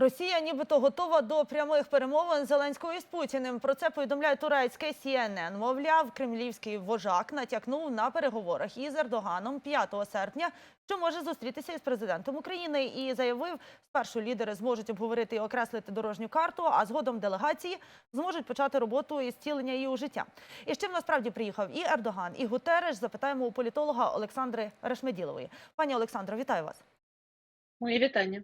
Росія нібито готова до прямих перемовин Зеленського з Путіним. Про це повідомляє турецьке CNN. Мовляв, кремлівський вожак натякнув на переговорах із Ердоганом 5 серпня, що може зустрітися із президентом України, і заявив, спершу лідери зможуть обговорити і окреслити дорожню карту, а згодом делегації зможуть почати роботу із втілення її у життя. І з чим насправді приїхав і Ердоган, і Гутереш, запитаємо у політолога Олександри Решмеділової. Пані Олександро, вітаю вас. Мої вітання.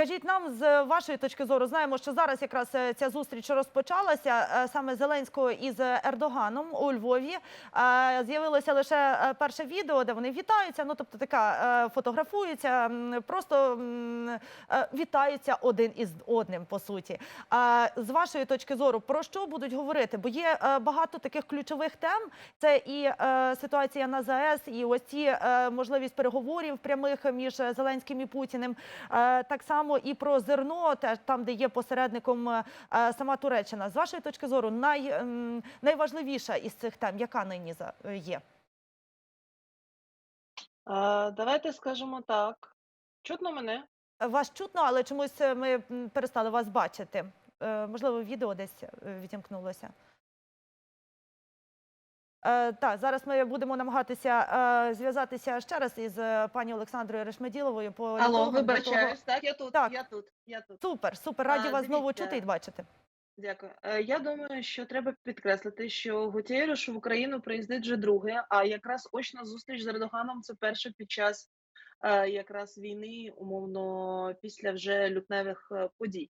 Кажіть нам з вашої точки зору, знаємо, що зараз якраз е, ця зустріч розпочалася е, саме Зеленського із Ердоганом у Львові. Е, З'явилося лише перше відео, де вони вітаються. Ну тобто така фотографуються, просто вітаються один із одним по суті. З вашої точки зору, про що будуть говорити? Бо є багато таких ключових тем. Це і ситуація на ЗАЕС, і ось ці можливість переговорів прямих між Зеленським і Путіним. Так само і про зерно, теж там, де є посередником е, сама Туреччина. З вашої точки зору, най, найважливіша із цих тем, яка нині е, є? Давайте скажемо так. Чутно мене? Вас чутно, але чомусь е, ми перестали вас бачити. Е, Можливо, відео десь е, відімкнулося. Е, так, зараз ми будемо намагатися е, зв'язатися ще раз із е, пані Олександрою Решмеділовою. По Алло, вибачаюсь. Так, я тут, Так. я тут, я тут. Супер, супер, раді А, вас знову дивіться. чути і бачити. Дякую. Е, Я думаю, що треба підкреслити, що Гутєріш в Україну приїздить вже друге, а якраз очна зустріч з Ердоганом це перше під час якраз війни, умовно, після вже лютневих е, подій.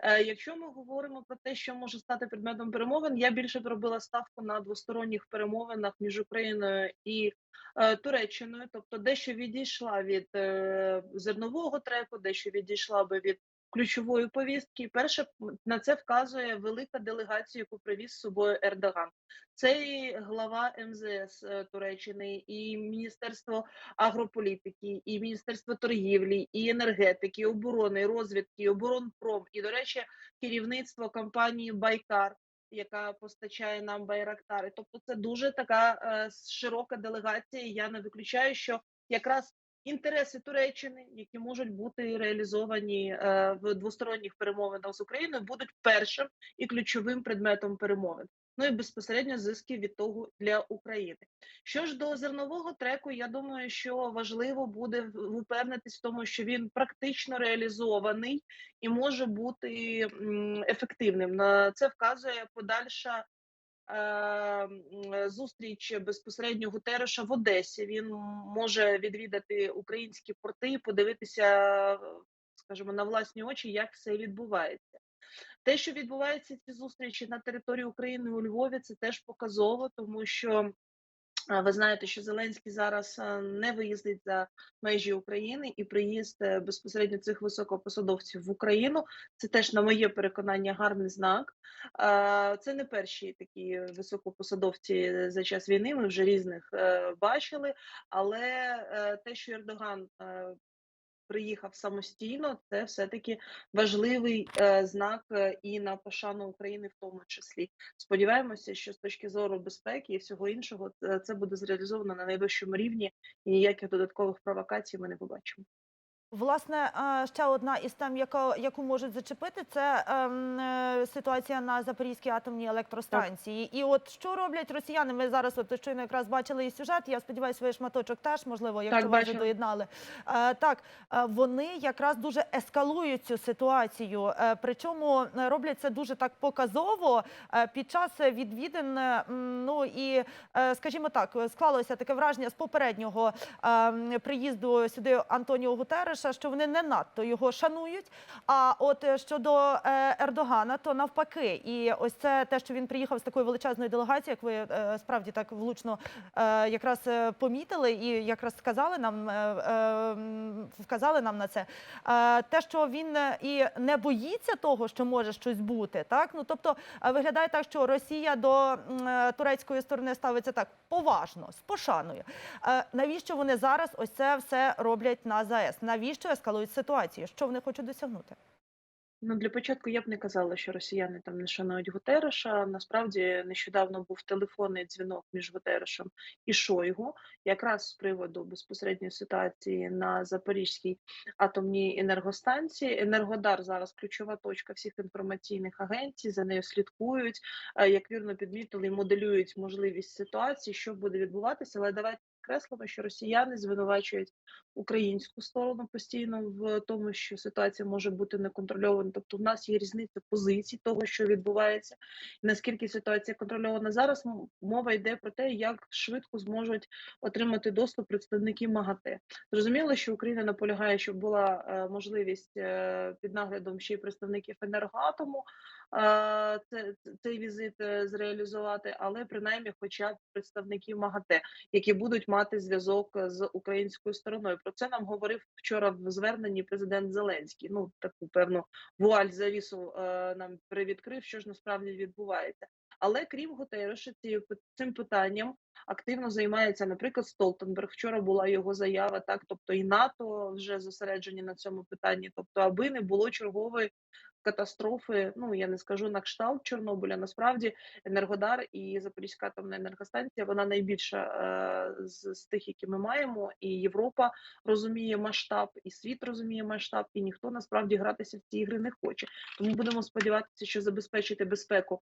Е, Якщо ми говоримо про те, що може стати предметом перемовин, я більше зробила ставку на двосторонніх перемовинах між Україною і е, Туреччиною, тобто дещо відійшла від е, зернового треку, дещо відійшла би від ключової повістки. Перше на це вказує велика делегація, яку привіз з собою Ердоган. Це і глава МЗС е, Туреччини, і Міністерство агрополітики, і Міністерство торгівлі, і енергетики, і оборони, і розвідки, і оборонпром, і, до речі, керівництво компанії Байкар. Яка постачає нам байрактари, тобто це дуже така е, широка делегація. Я не виключаю, що якраз інтереси Туреччини, які можуть бути реалізовані е, в двосторонніх перемовинах з Україною, будуть першим і ключовим предметом перемовин. Ну і безпосередньо зиски від того для України. Що ж до зернового треку, я думаю, що важливо буде в- упевнитись в тому, що він практично реалізований і може бути ефективним. На це вказує подальша зустріч безпосередньо Гутереша в Одесі. Він може відвідати українські порти, і подивитися, скажімо, на власні очі, як все відбувається. Те, що відбуваються ці зустрічі на території України у Львові, це теж показово, тому що ви знаєте, що Зеленський зараз не виїздить за межі України і приїзд е, безпосередньо цих високопосадовців в Україну. Це теж, на моє переконання, гарний знак. Це не перші такі високопосадовці за час війни. Ми вже різних е, бачили. Але е, те, що Ердоган е, приїхав самостійно, це все-таки важливий е, знак е, і на пошану України в тому числі. Сподіваємося, що з точки зору безпеки і всього іншого е, це буде зреалізовано на найвищому рівні, і ніяких додаткових провокацій ми не побачимо. Власне, е, ще одна із тем, яка, яку можуть зачепити, це ем, е, ситуація на Запорізькій атомній електростанції. І от що роблять росіяни? Ми зараз от щойно якраз бачили і сюжет. Я сподіваюся, ви шматочок теж можливо, якщо ви вже доєднали. Е, Так, вони якраз дуже ескалують цю ситуацію. Е, Причому роблять це дуже так показово е, під час відвідин. е, Ну і е, скажімо так, склалося таке враження з попереднього ем, приїзду сюди Антоніо Гутереша, що вони не надто його шанують. А от е, щодо е, Ердогана, то навпаки, і ось це те, що він приїхав з такою величезною делегацією, як ви е, справді так влучно якраз помітили і якраз сказали нам, вказали нам на це. Те, що він і не боїться того, що може щось бути, так ну тобто виглядає так, що Росія до турецької сторони ставиться так поважно, з пошаною. Навіщо вони зараз ось це все роблять на ЗАЕС? Навіщо ескалують ситуацію? Що вони хочуть досягнути? Ну, для початку я б не казала, що росіяни там не шанують Гутерреша. Насправді нещодавно був телефонний дзвінок між Гутеррешем і Шойгу, якраз з приводу безпосередньої ситуації на Запорізькій атомній енергостанції. Енергодар зараз ключова точка всіх інформаційних агенцій. За нею слідкують, е, як вірно підмітили, моделюють можливість ситуації, що буде відбуватися. Але давайте підкреслимо, що росіяни звинувачують українську сторону постійно в тому, що ситуація може бути неконтрольована. Тобто, в нас є різниця позицій того, що відбувається, і наскільки ситуація контрольована зараз. Мова йде про те, як швидко зможуть отримати доступ представники МАГАТЕ. Зрозуміло, що Україна наполягає, щоб була е, можливість е, під наглядом ще й представників енергоатому цей візит е, зреалізувати, але принаймні, хоча б представників МАГАТЕ, які будуть мати зв'язок з українською стороною. Про це нам говорив вчора в зверненні президент Зеленський. Ну таку певну вуаль завісу е, нам привідкрив, що ж насправді відбувається. Але крім Гутерреша, ці- цим питанням активно займається, наприклад, Столтенберг. Вчора була його заява, так тобто і НАТО вже зосереджені на цьому питанні. Тобто, аби не було чергової катастрофи. Ну я не скажу на кшталт Чорнобиля. Насправді Енергодар і Запорізька атомна енергостанція вона найбільша е, з, з тих, які ми маємо, і Європа розуміє масштаб, і світ розуміє масштаб, і ніхто насправді гратися в ці ігри не хоче. Тому будемо сподіватися, що забезпечити безпеку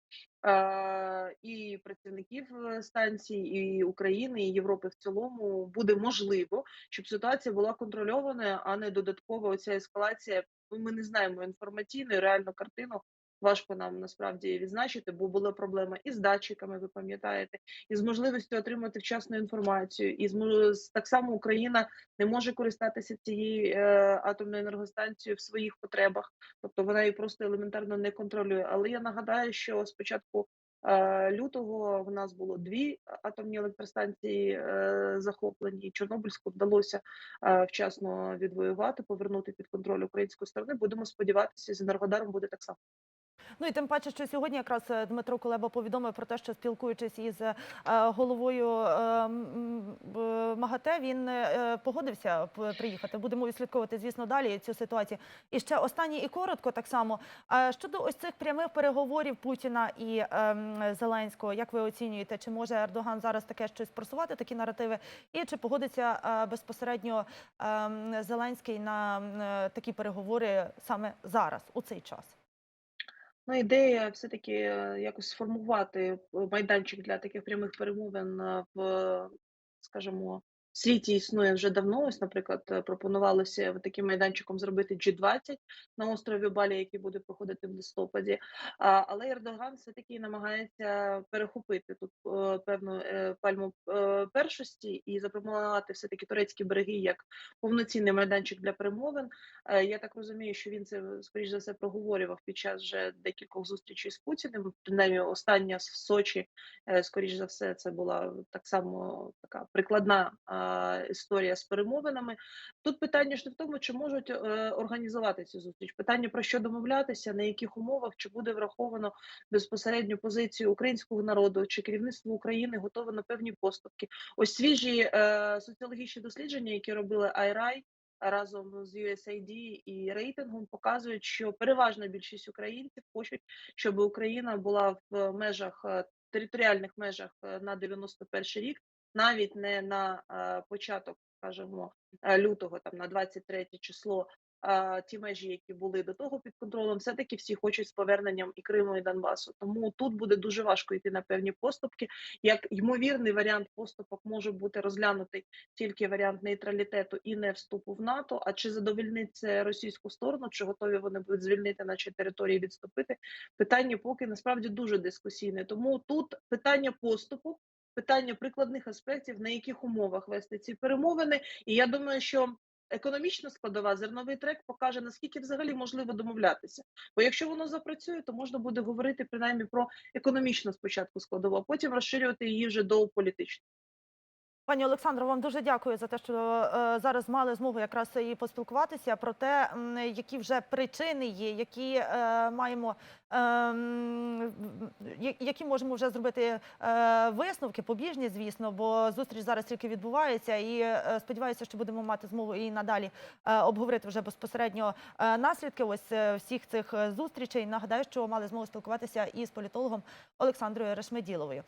е, і працівників е, станції, і України, і Європи в цілому буде можливо, щоб ситуація була контрольованою, а не додаткова оця ескалація. Ми не знаємо інформаційну реальну картину. Важко нам насправді відзначити, бо була проблема і з датчиками, ви пам'ятаєте, і з можливістю отримати вчасну інформацію. І з так само Україна не може користатися цією е, атомною енергостанцією в своїх потребах, тобто вона її просто елементарно не контролює. Але я нагадаю, що спочатку лютого в нас було дві атомні електростанції е, захоплені. Чорнобильську вдалося е, вчасно відвоювати, повернути під контроль української сторони. Будемо сподіватися, з енергодаром буде так само. Ну і тим паче, що сьогодні якраз е, Дмитро Кулеба повідомив про те, що спілкуючись із е, головою е, МАГАТЕ, він погодився приїхати. Будемо відслідковувати, звісно, далі цю ситуацію. І ще останнє і коротко так само. Щодо ось цих прямих переговорів Путіна і Зеленського, як ви оцінюєте, чи може Ердоган зараз таке щось просувати, такі наративи, і чи погодиться безпосередньо ем, Зеленський на такі переговори саме зараз, у цей час? Ну, ідея все-таки е, якось сформувати е, майданчик для таких прямих перемовин е, в, скажімо, світі існує вже давно. Ось, наприклад, е, пропонувалося таким майданчиком зробити G20 на острові Балі, який буде проходити в листопаді. Але Ердоган все-таки намагається перехопити тут е, певну е, пальму першості і запропонувати все-таки турецькі береги як повноцінний майданчик для перемовин. Я так розумію, що він це скоріш за все проговорював під час вже декількох зустрічей з Путіним. Принаймні, остання в Сочі, скоріш за все, це була так само така прикладна історія з перемовинами. Тут питання ж не в тому, чи можуть е, організувати цю зустріч. Питання про що домовлятися, на яких умовах, чи буде враховано безпосередню позицію українського народу, чи керівництво України готове на певні поступки. Ось свіжі е, соціологічні дослідження, які робили IRI, разом з USAID і рейтингом показують, що переважна більшість українців хочуть, щоб Україна була в межах е, територіальних межах на 91 рік, навіть не на е, початок, скажімо, е, лютого, там на 23 число. Ті межі, які були до того під контролем, все таки всі хочуть з поверненням і Криму і Донбасу. Тому тут буде дуже важко йти на певні поступки. Як ймовірний варіант поступок може бути розглянутий тільки варіант нейтралітету і не вступу в НАТО. А чи задовольнить це російську сторону, чи готові вони будуть звільнити наші території, відступити? Питання поки насправді дуже дискусійне. Тому тут питання поступу, питання прикладних аспектів, на яких умовах вести ці перемовини. І я думаю, що. Економічна складова зерновий трек покаже наскільки взагалі можливо домовлятися. Бо якщо воно запрацює, то можна буде говорити принаймні про економічну спочатку складову, а потім розширювати її вже до політичної. Пані Олександро, вам дуже дякую за те, що е, зараз мали змогу якраз і поспілкуватися про те, які вже причини є, які е, маємо, е, які можемо вже зробити висновки, побіжні, звісно, бо зустріч зараз тільки відбувається, і сподіваюся, що будемо мати змогу і надалі обговорити вже безпосередньо наслідки ось всіх цих зустрічей. Нагадаю, що мали змогу спілкуватися із політологом Олександрою Решмеділовою.